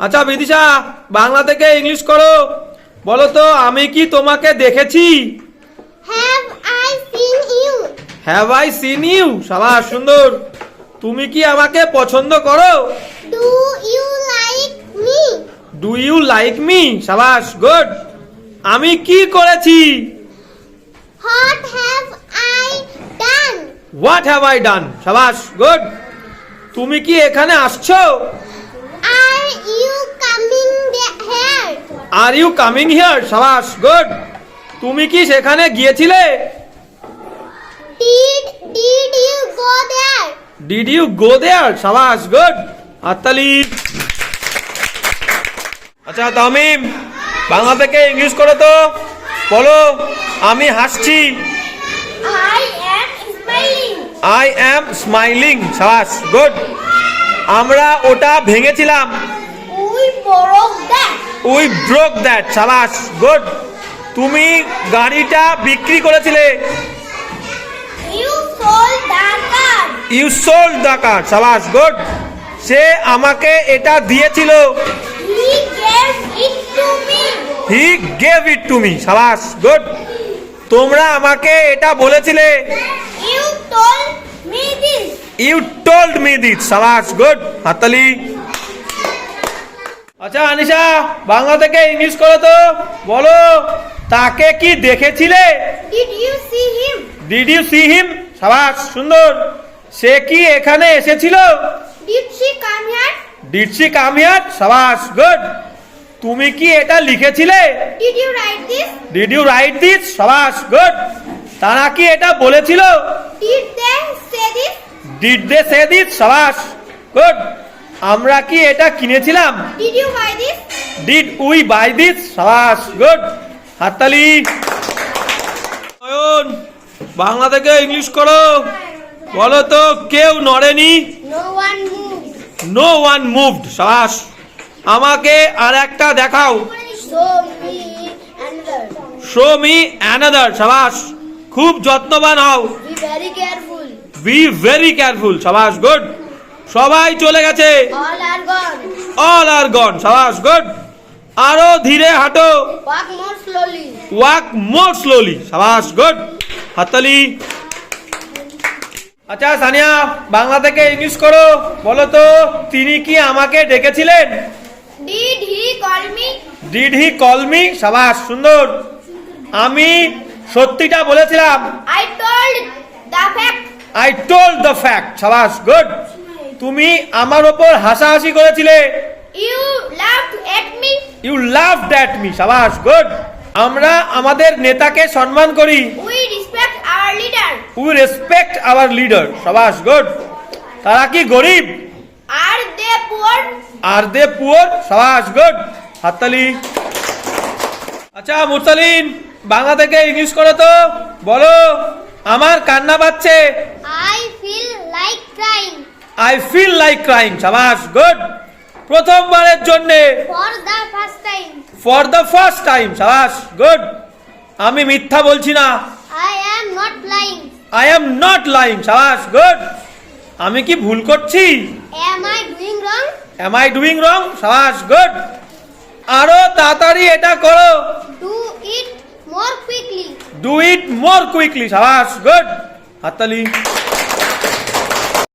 আচ্ছা বিদিশা বাংলা থেকে ইংলিশ করো। বলো তো আমি কি তোমাকে দেখেছি? হ্যাভ আই সিন ইউ সাবাস সুন্দর। তুমি কি আমাকে পছন্দ করো? Do you like me? Do you like me সাবাস গুড আমি কি করেছি? What have I done? What have I done সাবাস গুড তুমি কি এখানে আসছো Are you coming the- here? Are you coming here সাবাস গুড তুমি কি সেখানে গিয়েছিলে? Did did you go there? Did you go there সাবাস গুড হাততালি আচ্ছা তামিম বাংলা থেকে ইংলিশ করো তো। বলো আমি হাসছি। I am smiling. I am smiling সাবাস গুড আমরা ওটা ভেঙেছিলাম. উই ব্রোক দ্যাট সাবাস গুড তুমি গাড়িটা বিক্রি করেছিলে। You sold the car. You sold the car সাবাস গুড সে আমাকে এটা দিয়েছিল। He gave it to me. He gave it to me সাবাস গুড তোমরা আমাকে এটা বলেছিলে। You told me this. You told me this সাবাস গুড হাতালি আচ্ছা আনিশা বাংলা থেকে ইংলিশ করো তো। বলো তাকে কি দেখেছিলে? Did you see him? Did you see him সাবাস সুন্দর। সে কি এখানে এসেছিল? Did she come here? Did she come here সাবাস গুড তুমি কি এটা লিখেছিলে? Did you write this? Did you write this সাবাস গুড তারা কি এটা বলেছিল? Did they say this? Did they say this সাবাস গুড আমরা কি এটা কিনেছিলাম? Did you buy this? Did we buy this সাবাস গুড হাততালি। নয়ন বাংলা থেকে ইংলিশ করো। বলো তো কেউ নড়েনি? No one moved. No one moved সাবাস আমাকে আর একটা দেখাও। Show me another. Show me another সাবাস খুব যত্নবান হও। Be very careful. Be very careful সাবাস গুড সবাই চলে গেছে. অল আর গন সাবাস গুড আরও ধীরে হাঁটো। Walk more slowly. Walk more slowly সাবাস গুড হাততালি। আচ্ছা সানিয়া বাংলা থেকে ইংলিশ করো। বলো তো তিনি কি আমাকে ডেকেছিলেন? Did he call me? Did he call me সাবাস সুন্দর। আমি সত্যিটা বলেছিলাম। I told the fact. I told the fact সাবাস গুড তুমি আমার ওপর হাসাহাসি করেছিলে। You laughed at me. You laughed at me সাবাস গুড আমরা আমাদের নেতাকে সম্মান করি। We respect our leader. We respect our leader সাবাস গুড তারা কি গরিব? Are they poor? Are they poor সাবাস গুড হাততালি। আচ্ছা মুরসালিন বাংলা থেকে ইংলিশ করো তো। বলো আমার কান্না পাচ্ছে। I feel like crying. I feel like crying সাবাস গুড প্রথমবারের জন্যে for the first time. For the first time সাবাস গুড আমি মিথ্যা বলছি না। I am not lying. I am not lying সাবাস গুড আমি কি ভুল করছি? Am I doing wrong? Am I doing wrong সাবাস গুড আরও তাড়াতাড়ি এটা করো। Do it more quickly. Do it more quickly সাবাস গুড হাততালি।